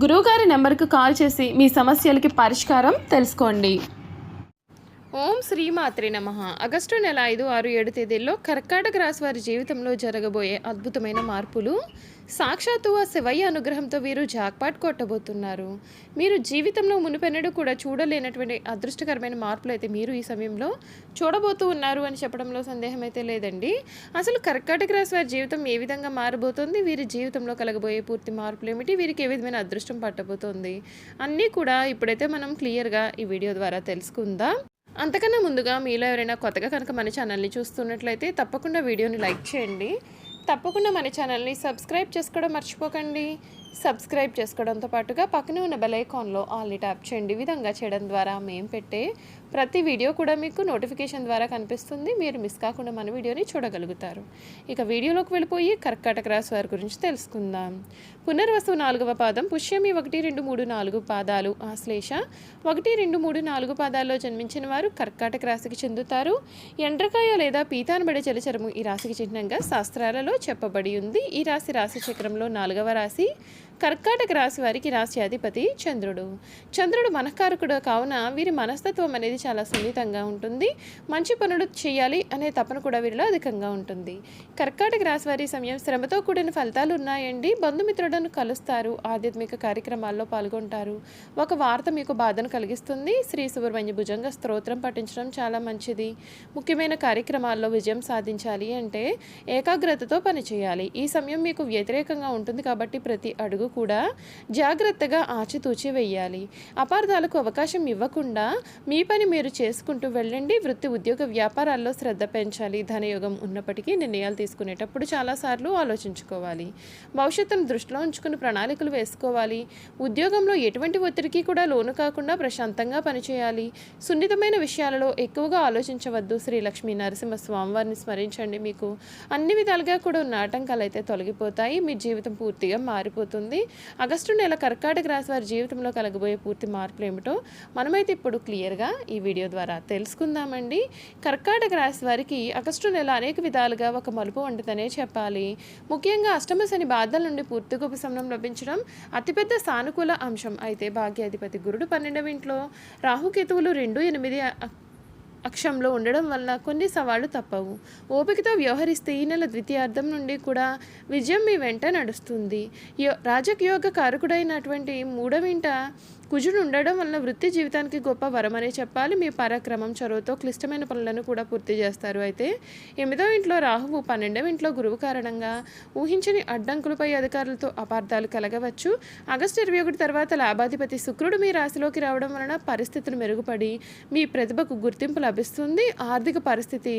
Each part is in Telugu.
గురువుగారి నెంబర్కు కాల్ చేసి మీ సమస్యలకి పరిష్కారం తెలుసుకోండి. ఓం శ్రీమాత్రి నమ. ఆగస్టు నెల ఐదు ఆరు ఏడు తేదీల్లో కర్కాటక రాశి వారి జీవితంలో జరగబోయే అద్భుతమైన మార్పులు సాక్షాత్తు ఆ శివయ్య అనుగ్రహంతో వీరు జాక్పాట్ కొట్టబోతున్నారు. మీరు జీవితంలో మునిపెన్నడూ కూడా చూడలేనటువంటి అదృష్టకరమైన మార్పులు అయితే మీరు ఈ సమయంలో చూడబోతూ ఉన్నారు అని చెప్పడంలో సందేహం అయితే లేదండి. అసలు కర్కాటక రాశి వారి జీవితం ఏ విధంగా మారబోతోంది? వీరి జీవితంలో కలగబోయే పూర్తి మార్పులు ఏమిటి వీరికి ఏ విధమైన అదృష్టం పట్టబోతోంది? అన్నీ కూడా ఇప్పుడైతే మనం క్లియర్గా ఈ వీడియో ద్వారా తెలుసుకుందాం? అంతకన్నా ముందుగా మీలో ఎవరైనా కొత్తగా కనుక మన ఛానల్ని చూస్తున్నట్లయితే తప్పకుండా వీడియోని లైక్ చేయండి. తప్పకుండా మన ఛానల్ని సబ్స్క్రైబ్ చేసుకోవడం మర్చిపోకండి. సబ్స్క్రైబ్ చేసుకోవడంతో పాటుగా పక్కనే ఉన్న బెల్ ఐకాన్లో ఆల్ని ట్యాప్ చేయండి. విధంగా చేయడం ద్వారా మేము పెట్టే ప్రతి వీడియో కూడా మీకు నోటిఫికేషన్ ద్వారా కనిపిస్తుంది. మీరు మిస్ కాకుండా మన వీడియోని చూడగలుగుతారు. ఇక వీడియోలోకి వెళ్ళిపోయి కర్కాటక రాశి వారి గురించి తెలుసుకుందాం. పునర్వసు నాలుగవ పాదం పుష్యమి ఒకటి రెండు మూడు నాలుగు పాదాలు. ఆశ్లేష ఒకటి రెండు మూడు నాలుగు పాదాల్లో జన్మించిన వారు కర్కాటక రాశికి చెందుతారు. ఎండ్రకాయ లేదా పీతానబడే జలచరము ఈ రాశికి చిహ్నంగా శాస్త్రాలలో చెప్పబడి ఉంది. ఈ రాశి రాశి చక్రంలో నాలుగవ రాశి. కర్కాటక రాశి వారికి రాశి అధిపతి చంద్రుడు. చంద్రుడు మనఃకారకుడు కావున వీరి మనస్తత్వం అనేది చాలా సున్నితంగా ఉంటుంది. మంచి పనులు చేయాలి అనే తపన కూడా వీరిలో అధికంగా ఉంటుంది. కర్కాటక రాశి వారి సమయం శ్రమతో కూడిన ఫలితాలు ఉన్నాయండి. బంధుమిత్రులను కలుస్తారు ఆధ్యాత్మిక కార్యక్రమాల్లో పాల్గొంటారు. ఒక వార్త మీకు బాధను కలిగిస్తుంది. శ్రీ సుబ్రహ్మణ్య భుజంగ స్తోత్రం పఠించడం చాలా మంచిది. ముఖ్యమైన కార్యక్రమాల్లో విజయం సాధించాలి అంటే ఏకాగ్రతతో పనిచేయాలి. ఈ సమయం మీకు వ్యతిరేకంగా ఉంటుంది కాబట్టి ప్రతి అడుగు అడుగు కూడా జాగ్రత్తగా ఆచితూచి వేయాలి అపార్థాలకు అవకాశం ఇవ్వకుండా మీ పని మీరు చేసుకుంటూ వెళ్ళండి. వృత్తి ఉద్యోగ వ్యాపారాల్లో శ్రద్ధ పెంచాలి. ధనయోగం ఉన్నప్పటికీ నిర్ణయాలు తీసుకునేటప్పుడు చాలాసార్లు ఆలోచించుకోవాలి. భవిష్యత్తును దృష్టిలో ఉంచుకుని ప్రణాళికలు వేసుకోవాలి. ఉద్యోగంలో ఎటువంటి ఒత్తిడికి కూడా లోను కాకుండా ప్రశాంతంగా పనిచేయాలి. సున్నితమైన విషయాలలో ఎక్కువగా ఆలోచించవద్దు. శ్రీ లక్ష్మీ నరసింహ స్వామివారిని స్మరించండి మీకు. అన్ని విధాలుగా కూడా ఉన్న ఆటంకాలు అయితే తొలగిపోతాయి. మీ జీవితం పూర్తిగా మారిపోతుంది. ఆగస్టు నెల కర్కాటక రాశి వారి జీవితంలో కలగబోయే పూర్తి మార్పులు ఏమిటో మనమైతే ఇప్పుడు క్లియర్గా ఈ వీడియో ద్వారా తెలుసుకుందామండి. కర్కాటక రాశి వారికి ఆగస్టు నెల అనేక విధాలుగా ఒక మలుపు వంటిదనే చెప్పాలి. ముఖ్యంగా అష్టమ శని బాధల నుండి పూర్తిగా ఉపశమనం లభించడం అతిపెద్ద సానుకూల అంశం. అయితే భాగ్యాధిపతి గురుడు పన్నెండవ ఇంట్లో. రాహుకేతువులు రెండు ఎనిమిది అక్షంలో ఉండడం వల్ల కొన్ని సవాళ్ళు తప్పవు. ఓపికతో వ్యవహరిస్తే ఈ నెల ద్వితీయార్థం నుండి కూడా విజయం మీ వెంట నడుస్తుంది. యో కారకుడైనటువంటి మూడవింట కుజుడు ఉండడం వలన వృత్తి జీవితానికి గొప్ప వరమనే చెప్పాలి. మీ పరాక్రమం చొరవతో క్లిష్టమైన పనులను కూడా పూర్తి చేస్తారు. అయితే ఎనిమిదో ఇంట్లో రాహువు పన్నెండవ ఇంట్లో గురువు కారణంగా ఊహించని అడ్డంకులపై అధికారులతో అపార్థాలు కలగవచ్చు. ఆగస్టు ఇరవై ఒకటి తర్వాత లాభాధిపతి శుక్రుడు మీ రాశిలోకి రావడం వలన పరిస్థితులు మెరుగుపడి మీ ప్రతిభకు గుర్తింపు లభిస్తుంది. ఆర్థిక పరిస్థితి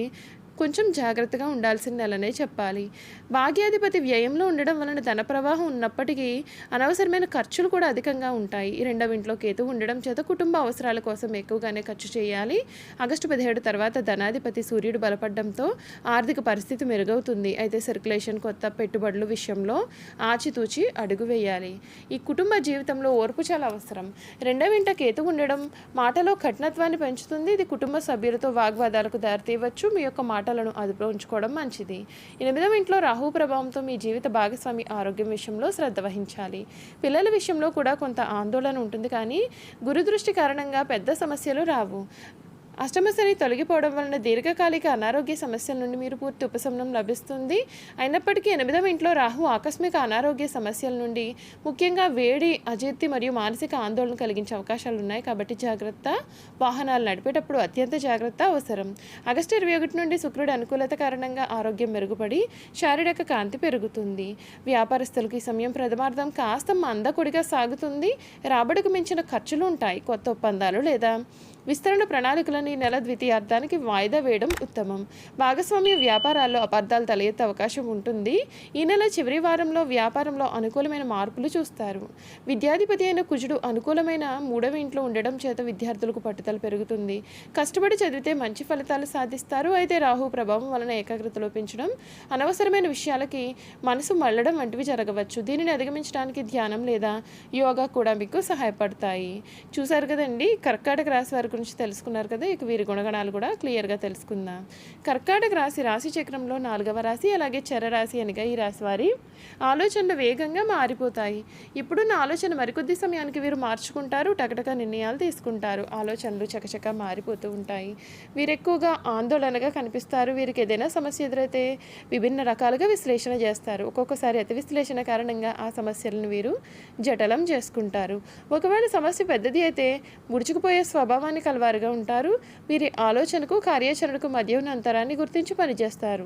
కొంచెం జాగ్రత్తగా ఉండాల్సిన నెలనే చెప్పాలి. భాగ్యాధిపతి వ్యయంలో ఉండడం వలన ధన ప్రవాహం ఉన్నప్పటికీ అనవసరమైన ఖర్చులు కూడా అధికంగా ఉంటాయి. రెండవ ఇంట్లో కేతు ఉండడం చేత కుటుంబ అవసరాల కోసం ఎక్కువగానే ఖర్చు చేయాలి. ఆగస్టు పదిహేడు తర్వాత ధనాధిపతి సూర్యుడు బలపడడంతో ఆర్థిక పరిస్థితి మెరుగవుతుంది. అయితే సర్క్యులేషన్ కొత్త పెట్టుబడుల విషయంలో ఆచితూచి అడుగు వేయాలి. ఈ కుటుంబ జీవితంలో ఓర్పు చాలా అవసరం. రెండవ ఇంట కేతు ఉండడం మాటలో కఠినత్వాన్ని పెంచుతుంది. ఇది కుటుంబ సభ్యులతో వాగ్వాదాలకు దారితీయవచ్చు. మీ యొక్క మాట మాటలను అదుపులో ఉంచుకోవడం మంచిది. ఎనిమిదవ ఇంట్లో రాహు ప్రభావంతో మీ జీవిత భాగస్వామి ఆరోగ్యం విషయంలో శ్రద్ధ వహించాలి. పిల్లల విషయంలో కూడా కొంత ఆందోళన ఉంటుంది కానీ గురుదృష్టి కారణంగా పెద్ద సమస్యలు రావు. అష్టమశని తొలగిపోవడం వలన దీర్ఘకాలిక అనారోగ్య సమస్యల నుండి మీరు పూర్తి ఉపశమనం లభిస్తుంది. అయినప్పటికీ ఎనిమిదవ ఇంట్లో రాహు ఆకస్మిక అనారోగ్య సమస్యల నుండి ముఖ్యంగా వేడి అజీర్తి మరియు మానసిక ఆందోళన కలిగించే అవకాశాలు ఉన్నాయి కాబట్టి జాగ్రత్త. వాహనాలు నడిపేటప్పుడు అత్యంత జాగ్రత్త అవసరం. ఆగస్టు ఇరవై ఒకటి నుండి శుక్రుడి అనుకూలత కారణంగా ఆరోగ్యం మెరుగుపడి శారీరక కాంతి పెరుగుతుంది. వ్యాపారస్తులకు ఈ సమయం ప్రథమార్థం కాస్త మందకొడిగా సాగుతుంది. రాబడికి మించిన ఖర్చులు ఉంటాయి. కొత్త ఒప్పందాలు లేదా విస్తరణ ప్రణాళికలను ఈ నెల ద్వితీయార్థానికి వాయిదా వేయడం ఉత్తమం. భాగస్వామ్య వ్యాపారాల్లో అపార్థాలు తలెత్తే అవకాశం ఉంటుంది. ఈ నెల చివరి వారంలో వ్యాపారంలో అనుకూలమైన మార్పులు చూస్తారు. విద్యాధిపతి అయిన కుజుడు అనుకూలమైన మూడవ ఇంట్లో ఉండడం చేత విద్యార్థులకు పట్టుదల పెరుగుతుంది. కష్టపడి చదివితే మంచి ఫలితాలు సాధిస్తారు. అయితే రాహు ప్రభావం వలన ఏకాగ్రత లోపించడం అనవసరమైన విషయాలకి మనసు మళ్ళడం వంటివి జరగవచ్చు. దీనిని అధిగమించడానికి ధ్యానం లేదా యోగా కూడా మీకు సహాయపడతాయి. చూశారు కదండి? కర్కాటక రాశి వరకు గురించి తెలుసుకున్నారు కదా ఇక వీరి గుణగణాలు కూడా క్లియర్గా తెలుసుకుందాం. కర్కాటక రాశి రాశి చక్రంలో నాలుగవ రాశి అలాగే చర రాశి అనగా ఈ రాశి వారి ఆలోచనలు వేగంగా మారిపోతాయి. ఇప్పుడున్న ఆలోచన మరికొద్ది సమయానికి వీరు మార్చుకుంటారు టకటక నిర్ణయాలు తీసుకుంటారు. ఆలోచనలు చకచక మారిపోతూ ఉంటాయి. వీరు ఎక్కువగా ఆందోళనగా కనిపిస్తారు. వీరికి ఏదైనా సమస్య ఎదురైతే విభిన్న రకాలుగా విశ్లేషణ చేస్తారు. ఒక్కొక్కసారి అతి విశ్లేషణ కారణంగా ఆ సమస్యలను వీరు జటలం చేసుకుంటారు. ఒకవేళ సమస్య పెద్దది అయితే ముడుచుకుపోయే స్వభావాన్ని కలవారుగా ఉంటారు. వీరి ఆలోచనకు కార్యాచరణకు మధ్య ఉన్న అంతరాన్ని గుర్తించి పనిచేస్తారు.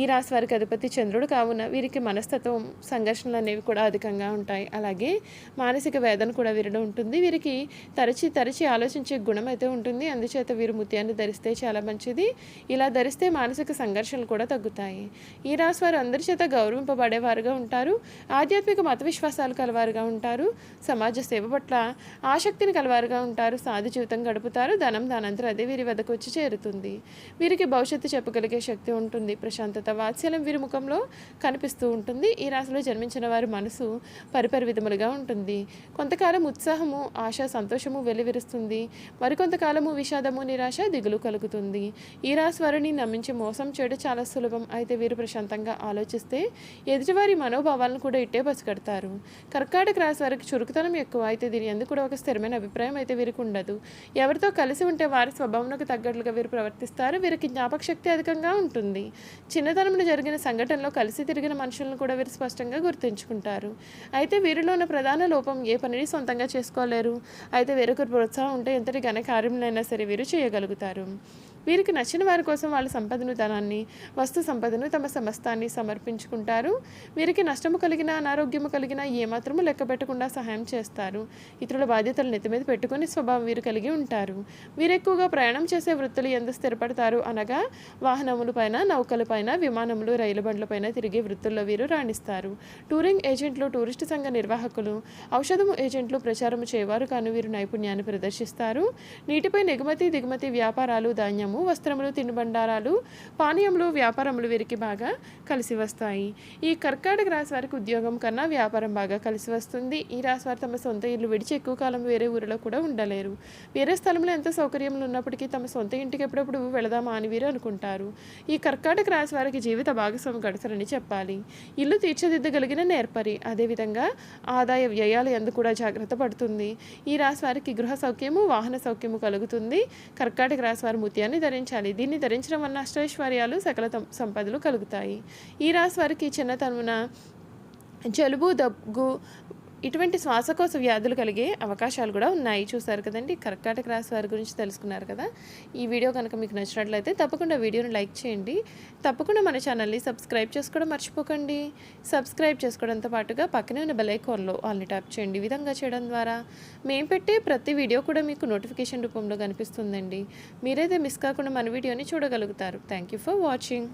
ఈ రాశి వారికి అధిపతి చంద్రుడు కావున వీరికి మనస్తత్వం సంఘర్షణలు అనేవి కూడా అధికంగా ఉంటాయి. అలాగే మానసిక వేదన కూడా వీరిలో ఉంటుంది. వీరికి తరచి తరచి ఆలోచించే గుణం అయితే ఉంటుంది. అందుచేత వీరు ముత్యాన్ని ధరిస్తే చాలా మంచిది. ఇలా ధరిస్తే మానసిక సంఘర్షణలు కూడా తగ్గుతాయి. ఈ రాశి వారు అందరి చేత గౌరవింపబడేవారుగా ఉంటారు. ఆధ్యాత్మిక మత విశ్వాసాలు కలవారుగా ఉంటారు. సమాజ సేవ పట్ల ఆసక్తిని కలవారుగా ఉంటారు. సాధు జీవితం గడుపుతారు. ధనం దానంతరం అదే వీరి వద్దకు వచ్చి చేరుతుంది. వీరికి భవిష్యత్తు చెప్పగలిగే శక్తి ఉంటుంది. ప్రశాంతత వాత్సల్యం వీరి ముఖంలో కనిపిస్తూ ఉంటుంది. ఈ రాశిలో జన్మించిన వారి మనసు పరిపరి విధములుగా ఉంటుంది. కొంతకాలం ఉత్సాహము ఆశ సంతోషము వెలువరిస్తుంది. మరికొంతకాలము విషాదము నిరాశ దిగులు కలుగుతుంది. ఈ రాశి వారిని నమ్మించి మోసం చేయడం చాలా సులభం. అయితే వీరు ప్రశాంతంగా ఆలోచిస్తే ఎదుటివారి మనోభావాలను కూడా ఇట్టే పసిగడతారు. కర్కాటక రాశి వారికి చురుకుతనం ఎక్కువ. అయితే దీని ఎందుకు కూడా ఒక స్థిరమైన అభిప్రాయం అయితే వీరికి ఉండదు. ఎవరితో కలిసి ఉంటే వారి స్వభావంకు తగ్గట్లుగా వీరు ప్రవర్తిస్తారు. వీరికి జ్ఞాపక శక్తి అధికంగా ఉంటుంది. చిన్నతనంలో జరిగిన సంఘటనలో కలిసి తిరిగిన మనుషులను కూడా వీరు స్పష్టంగా గుర్తుంచుకుంటారు. అయితే వీరిలో ఉన్న ప్రధాన లోపం ఏ పనిని సొంతంగా చేసుకోలేరు. అయితే వేరొకరు ప్రోత్సాహం ఉంటే ఎంతటి ఘన కార్యములైనా సరే వీరు చేయగలుగుతారు. వీరికి నచ్చిన వారి కోసం వాళ్ళ సంపదను ధనాన్ని వస్తు సంపదను తమ సమస్తాన్ని సమర్పించుకుంటారు. వీరికి నష్టము కలిగిన అనారోగ్యము కలిగిన ఏమాత్రము లెక్క పెట్టకుండా సహాయం చేస్తారు. ఇతరుల బాధ్యతలు నెత్తి మీద పెట్టుకుని స్వభావం వీరు కలిగి ఉంటారు. వీరు ఎక్కువగా ప్రయాణం చేసే వృత్తులు ఎందు స్థిరపడతారు అనగా వాహనముల పైన నౌకల పైన విమానములు రైలు బండ్లపైన తిరిగే వృత్తుల్లో వీరు రాణిస్తారు. టూరింగ్ ఏజెంట్లు టూరిస్టు సంఘ నిర్వాహకులు ఔషధము ఏజెంట్లు ప్రచారము చేయవారు కానీ వీరు నైపుణ్యాన్ని ప్రదర్శిస్తారు. నీటిపై ఎగుమతి దిగుమతి వ్యాపారాలు ధాన్యము వస్త్రములు తినుబండారాలు పానీయములు వ్యాపారములు వీరికి బాగా కలిసి వస్తాయి. ఈ కర్కాటక రాశి వారికి ఉద్యోగం కన్నా వ్యాపారం బాగా కలిసి వస్తుంది. ఈ రాశి వారు తమ సొంత ఇల్లు విడిచి ఎక్కువ కాలం వేరే ఊరిలో కూడా ఉండలేరు. వేరే స్థలంలో ఎంత సౌకర్యములు ఉన్నప్పటికీ తమ సొంత ఇంటికి ఎప్పుడప్పుడు వెళదామా అని వీరు అనుకుంటారు. ఈ కర్కాటక రాశి వారికి జీవిత భాగస్వామి గడసరని చెప్పాలి. ఇల్లు తీర్చిదిద్దగలిగిన నేర్పరి అదేవిధంగా ఆదాయ వ్యయాలు ఎందు కూడా జాగ్రత్త పడుతుంది. ఈ రాశి వారికి గృహ సౌఖ్యము వాహన సౌఖ్యము కలుగుతుంది. కర్కాటక రాశి వారి ముత్యాన్ని ధరించాలి. దీన్ని ధరించడం వలన అష్టైశ్వర్యాలు సకల సంపదలు కలుగుతాయి. ఈ రాశి వారికి చిన్నతనమున జలుబు దగ్గు ఇటువంటి శ్వాసకోశ వ్యాధులు కలిగే అవకాశాలు కూడా ఉన్నాయి. చూసారు కదండి? కర్కాటక రాశి వారి గురించి తెలుసుకున్నారు కదా? ఈ వీడియో కనుక మీకు నచ్చినట్లయితే తప్పకుండా వీడియోని లైక్ చేయండి. తప్పకుండా మన ఛానల్ని సబ్స్క్రైబ్ చేసుకోవడం మర్చిపోకండి. సబ్స్క్రైబ్ చేసుకోవడంతో పాటుగా పక్కనే ఉన్న బెల్ ఐకాన్లో ఆల్ని ట్యాప్ చేయండి. ఈ విధంగా చేయడం ద్వారా మేము పెట్టే ప్రతి వీడియో కూడా మీకు నోటిఫికేషన్ రూపంలో కనిపిస్తుందండి. మీరైతే మిస్ కాకుండా మన వీడియోని చూడగలుగుతారు. Thank you for watching.